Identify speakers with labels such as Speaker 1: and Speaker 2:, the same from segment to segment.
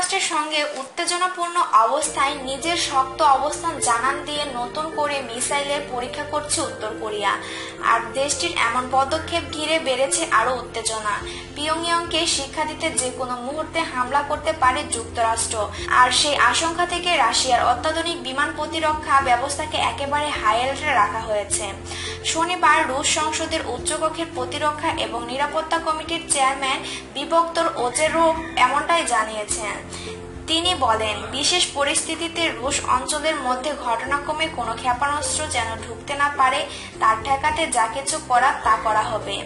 Speaker 1: যুক্তরাষ্ট্রের সঙ্গে উত্তেজনাপূর্ণ অবস্থায় নিজের শক্ত অবস্থান জানান দিয়ে নতুন করে মিসাইলের পরীক্ষা করছে উত্তর কোরিয়া আর দেশটির এমন পদক্ষেপ ঘিরে বেড়েছে আরও উত্তেজনা পিয়ংইয়ংকে শিক্ষা দিতে যে কোনো মুহূর্তে হামলা করতে পারে যুক্তরাষ্ট্র আর সেই আশঙ্কা থেকে রাশিয়ার অত্যাধুনিক বিমান প্রতিরক্ষা ব্যবস্থাকে একেবারে হাইলাইটে রাখা হয়েছে শনিবার রুশ সংসদের উচ্চকক্ষের প্রতিরক্ষা এবং নিরাপত্তা কমিটির চেয়ারম্যান বিভক্তর ওজেরো এমনটাই জানিয়েছেন তিনি বলেন বিশেষ পরিস্থিতিতে রুশ অঞ্চলের মধ্যে ঘটনাক্রমে কোনো ক্ষেপণাস্ত্র যেন ঢুকতে না পারে তার ঠেকাতে যা কিছু করার তা করা হবে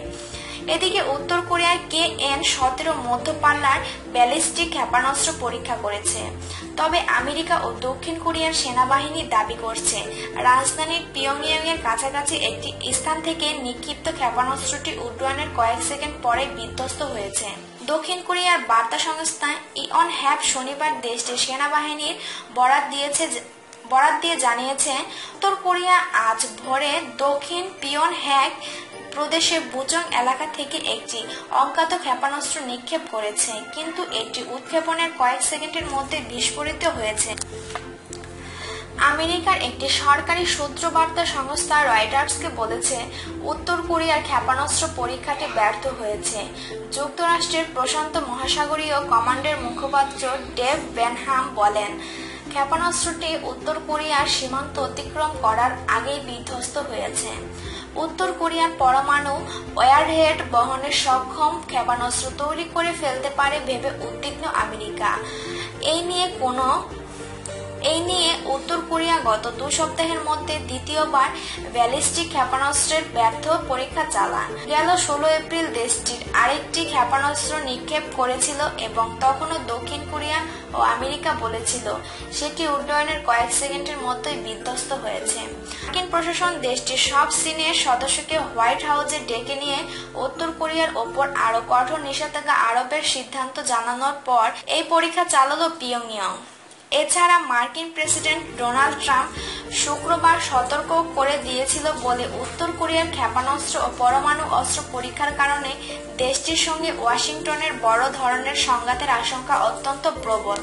Speaker 1: এদিকে উত্তর কোরিয়ার কে এন সতেরো মধ্যপাল্লার ব্যালিস্টিক ক্ষেপণাস্ত্র পরীক্ষা করেছে তবে আমেরিকা ও দক্ষিণ কোরিয়ার সেনাবাহিনী দাবি করছে রাজধানী পিয়ংইয়ং এর কাছাকাছি একটি স্থান থেকে নিক্ষিপ্ত ক্ষেপণাস্ত্রটি উড্ডয়নের কয়েক সেকেন্ড পরে বিধ্বস্ত হয়েছে দক্ষিণ কোরিয়ার বার্তা সংস্থা ইয়ন হ্যাপ শনিবার দেশটির সেনাবাহিনীর বরাত দিয়েছে বরাত দিয়ে জানিয়েছে উত্তর কোরিয়া আজ ভোরে দক্ষিণ পিয়ন হ্যাক প্রদেশের বুজং এলাকা থেকে একটি অজ্ঞাত ক্ষেপণাস্ত্র নিক্ষেপ করেছে কিন্তু এটি উৎক্ষেপণের কয়েক সেকেন্ডের মধ্যে বিস্ফোরিত হয়েছে আমেরিকার একটি সরকারি সূত্র বার্তা সংস্থা রয়টার্সকে বলেছে উত্তর কোরিয়ার ক্ষেপণাস্ত্র পরীক্ষাটি ব্যর্থ হয়েছে যুক্তরাষ্ট্রের প্রশান্ত মহাসাগরীয় কমান্ডের মুখপাত্র ডেভ বেনহাম বলেন ক্ষেপণাস্ত্রটি উত্তর কোরিয়ার সীমান্ত অতিক্রম করার আগেই বিধ্বস্ত হয়েছে উত্তর কোরিয়ার পরমাণু ওয়ারহেড বহনে সক্ষম ক্ষেপণাস্ত্র তৈরি করে ফেলতে পারে ভেবে উদ্বিগ্ন আমেরিকা এই নিয়ে কোনো এই নিয়ে উত্তর কোরিয়া গত দু সপ্তাহের মধ্যে দ্বিতীয়বার ব্যালিস্টিক ক্ষেপণাস্ত্রের ব্যর্থ পরীক্ষা চালান গেল ষোলো এপ্রিল দেশটির আরেকটি ক্ষেপণাস্ত্র নিক্ষেপ করেছিল এবং তখনও দক্ষিণ কোরিয়া ও আমেরিকা বলেছিল সেটি উড্ডয়নের কয়েক সেকেন্ডের মধ্যেই বিধ্বস্ত হয়েছে মার্কিন প্রশাসন দেশটির সব সিনিয়র সদস্যকে হোয়াইট হাউসে ডেকে নিয়ে উত্তর কোরিয়ার ওপর আরও কঠোর নিষেধাজ্ঞা আরোপের সিদ্ধান্ত জানানোর পর এই পরীক্ষা চালালো পিয়ংইয়ং এছাড়া মার্কিন প্রেসিডেন্ট ডোনাল্ড ট্রাম্প শুক্রবার সতর্ক করে দিয়েছিল বলে উত্তর কোরিয়ার ক্ষেপণাস্ত্র ও পরমাণু অস্ত্র পরীক্ষার কারণে দেশটির সঙ্গে ওয়াশিংটনের বড় ধরনের সংঘাতের আশঙ্কা অত্যন্ত প্রবল